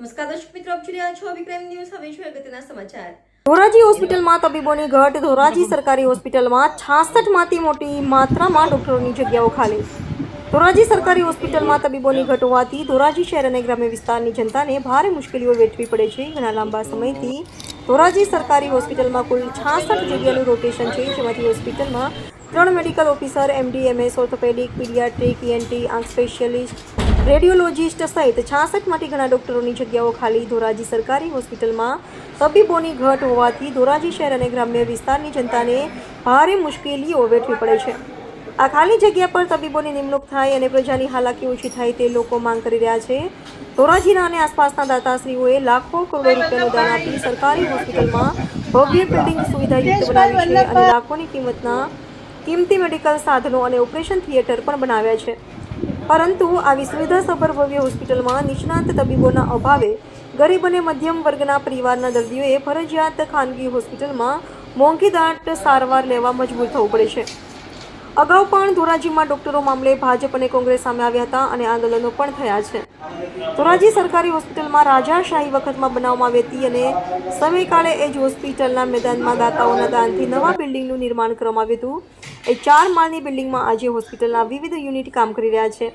નમસ્કાર દર્શક મિત્રો, આપ જોઈ રહ્યા છો વિક્રમ ન્યૂઝ. હવે છે સમાચાર. ધોરાજી હોસ્પિટલમાં તબીબોની ઘટ. ધોરાજી સરકારી હોસ્પિટલમાં છાસઠમાંથી મોટી માત્રામાં ડોક્ટરોની જગ્યાઓ ખાલી. ધોરાજી સરકારી હોસ્પિટલમાં તબીબોની ઘટ હોવાથી ધોરાજી શહેર અને ગ્રામ્ય વિસ્તારની જનતાને ભારે મુશ્કેલીઓ વેઠવી પડે છે. ઘણા લાંબા સમયથી ધોરાજી સરકારી હોસ્પિટલમાં કુલ છાસઠ જગ્યાનું રોટેશન છે, જેમાંથી હોસ્પિટલમાં ત્રણ medical officer, MD, MS, orthopedic, pediatric ENT આંખ સ્પેશિયલિસ્ટ રેડિયોલોજિસ્ટ સહિત છાસઠમાંથી ઘણા ડોક્ટરોની જગ્યાઓ ખાલી ધોરાજી સરકારી હોસ્પિટલમાં તબીબોની ઘટ હોવાથી ધોરાજી શહેર અને ગ્રામ્ય વિસ્તારની જનતાને ભારે મુશ્કેલીઓ વેઠવી પડે છે. આ ખાલી જગ્યા પર તબીબોની નિમણૂક થાય અને પ્રજાની હાલાકી ઓછી થાય તે લોકો માંગ કરી રહ્યા છે. ધોરાજીના અને આસપાસના દાતાશ્રીઓએ લાખો કરોડો રૂપિયાનું દાન આપી સરકારી હોસ્પિટલમાં ભવ્ય બિલ્ડિંગ સુવિધાયુક્ત બનાવી છે અને લાખોની કિંમતના કિંમતી મેડિકલ સાધનો અને ઓપરેશન થિયેટર પણ બનાવ્યા છે. પરંતુ આવી સુવિધાસભર ભવ્ય હોસ્પિટલમાં નિષ્ણાંત તબીબોના અભાવે ગરીબ અને મધ્યમ વર્ગના પરિવારના દર્દીઓએ ફરજિયાત ખાનગી હોસ્પિટલમાં મોંઘી દાટ સારવાર લેવા મજબૂર થવું પડે છે. અગાઉ પણ ધોરાજીમાં ડોક્ટરો મામલે ભાજપ અને કોંગ્રેસ સામે આવ્યા હતા અને આંદોલનો પણ થયા છે. ધોરાજી સરકારી હોસ્પિટલમાં રાજાશાહી વખતમાં બનાવવામાં આવી હતી અને સમયકાળે એ જ હોસ્પિટલના મેદાનમાં દાતાઓના દાનથી નવા બિલ્ડિંગનું નિર્માણ કરવામાં આવ્યું હતું. એ ચાર માળની બિલ્ડિંગમાં આજે હોસ્પિટલના વિવિધ યુનિટ કામ કરી રહ્યા છે.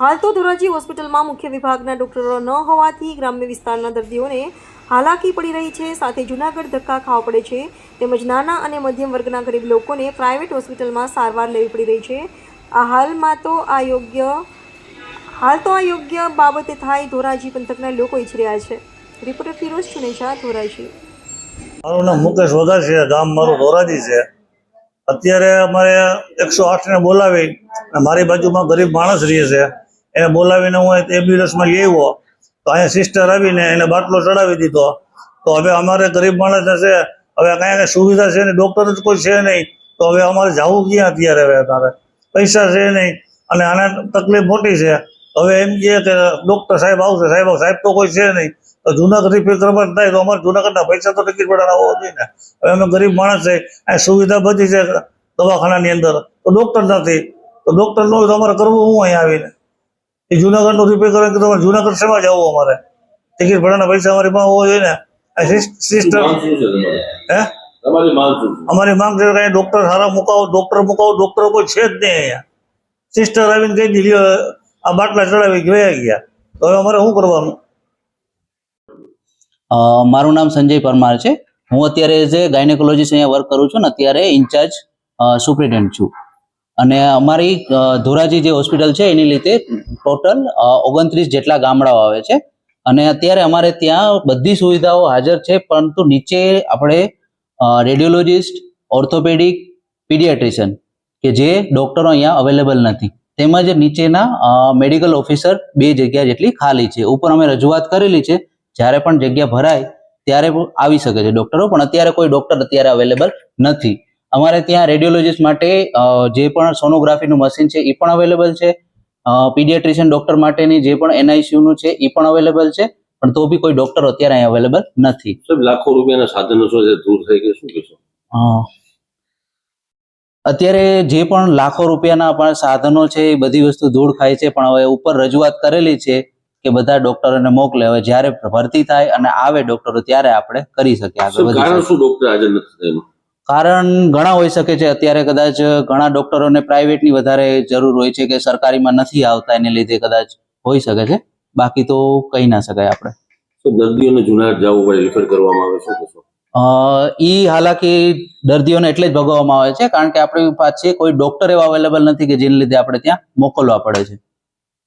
હાલ તો ધોરાજી હોસ્પિટલમાં મુખ્ય વિભાગના ડોક્ટરો ન હોવાથી ગ્રામ્ય વિસ્તારના દર્દીઓને હાલાકી પડી રહી છે. સાથે જૂનાગઢ ધક્કા ખાવા પડે છે. તેમજ નાના અને મધ્યમ વર્ગના ગરીબ લોકોને પ્રાઇવેટ હોસ્પિટલમાં સારવાર લેવી પડી રહી છે. આ હાલમાં તો આ યોગ્ય હાલ તો આ યોગ્ય બાબતે થાય ધોરાજી પંથકના લોકો ઈચ્છી રહ્યા છે. રિપોર્ટર ફિરોઝ ચુનેશા ધોરાજી. મારું નામ મુકેશ વઘાર છે. ગામ મારું ધોરાજી છે. અત્યારે અમારે એકસો આઠને બોલાવી મારી બાજુમાં ગરીબ માણસ રહે છે. એને બોલાવીને હું એમ્બ્યુલન્સમાં લઈ આવ્યો, તો અહીંયા સિસ્ટર આવીને એને બાટલો ચડાવી દીધો. તો હવે અમારે ગરીબ માણસને છે, હવે કાંઈ કાંઈ સુવિધા છે નહીં ડૉક્ટર જ કોઈ છે નહીં, તો હવે અમારે જવું ક્યાં અત્યારે હવે અમારે? પૈસા છે નહીં, અને આને તકલીફ મોટી છે. હવે એમ કહે કે ડૉક્ટર સાહેબ આવશે, સાહેબ સાહેબ તો કોઈ છે નહીં. તો જુનાગઢ રિપેર કરવા થાય તો અમારે જુનાગઢના પૈસા તો ટિકિટ ભાડાના હોવા જોઈએ ને. હવે અમે ગરીબ માણસ છે આ સુવિધા બધી છે દવાખાનાની અંદર. તો ડૉક્ટર નથી, તો ડૉક્ટર ન હોય તો અમારે કરવું હું અહીંયા આવીને? એ જુનાગઢનું રિપેર કરે કે તમારે જુનાગઢ શેમાં જવું અમારે? ટિકિટ ભાડાના પૈસા અમારી પાસે હોવો જોઈએ ને? સિસ્ટર? હે? અમારી માંગ છે કઈ ડોક્ટર ડૉક્ટર સારા મુકાવો ડૉક્ટર મુકાવો ડોક્ટર કોઈ છે જ નહીં અહીંયા. સિસ્ટર આવીને કહી દીધી આ બાટલા ચડાવી ગયા ગયા. તો હવે અમારે શું કરવાનું? મારું નામ સંજય પરમાર છે. હું અત્યારે જે ગાયનેકોલોજીસ્ટ અહીંયા વર્ક કરું છું ને અત્યારે ઇન્ચાર્જ સુપ્રિન્ટેન્ડન્ટ છું. અને અમારી ધોરાજી જે હોસ્પિટલ છે, એની લીધે ટોટલ ઓગણત્રીસ જેટલા ગામડાઓ આવે છે. અને અત્યારે અમારે ત્યાં બધી સુવિધાઓ હાજર છે, પરંતુ નીચે આપણે રેડિયોલોજિસ્ટ, ઓર્થોપેડિક, પીડિયાટ્રિશિયન, કે જે ડૉક્ટરો અહીંયા અવેલેબલ નથી. તેમજ નીચેના મેડિકલ ઓફિસર બે જગ્યા જેટલી ખાલી છે. ઉપર અમે રજૂઆત કરેલી છે, જ્યારે પણ જગ્યા ભરાય, ત્યારે આવી શકે છે ડૉક્ટરો, પણ અત્યારે કોઈ ડોક્ટર અત્યારે અવેલેબલ નથી. અમારે ત્યાં રેડિયોલોજીસ્ટ માટે જે પણ સોનોગ્રાફીનું મશીન છે એ પણ અવેલેબલ છે. પીડિયાટ્રિશિયન ડોક્ટર માટેની જે પણ એનઆઈસીયુનું નું છે એ પણ અવેલેબલ છે. પણ તો બી કોઈ ડોક્ટર અત્યારે અહીં અવેલેબલ નથી. લાખો રૂપિયાના સાધનો છો જે દૂર થઈ ગયા શું કહેશો? અત્યારે જે પણ લાખો રૂપિયાના પણ સાધનો છે એ બધી વસ્તુ ધૂળ ખાય છે પણ હવે ઉપર રજૂઆત કરેલી છે કે બધા ડોક્ટરોને મોકલે. હવે જ્યારે ભરતી થાય અને આવે ડોક્ટરો ત્યારે આપણે કરી શકીએ આગળ. શું ડોક્ટર હાજર નથી થયેલું કારણ ઘણા હોઈ શકે છે. અત્યારે કદાચ ઘણા ડોક્ટરોને પ્રાઇવેટની વધારે જરૂર હોય છે કે સરકારીમાં નથી આવતા એને લીધે કદાચ હોઈ શકે છે. બાકી તો કહી ના શકાય આપણે. દર્દીઓને જુનાગઢ જવું પડે રિફર કરવામાં આવે શું અ, ઈ હાલાકી દર્દીઓને એટલે જ ભોગવવામાં આવે છે કારણ કે આપણી પાસે કોઈ ડોક્ટર એવા અવેલેબલ નથી કે જેને લીધે આપણે ત્યાં મોકલવા પડે છે.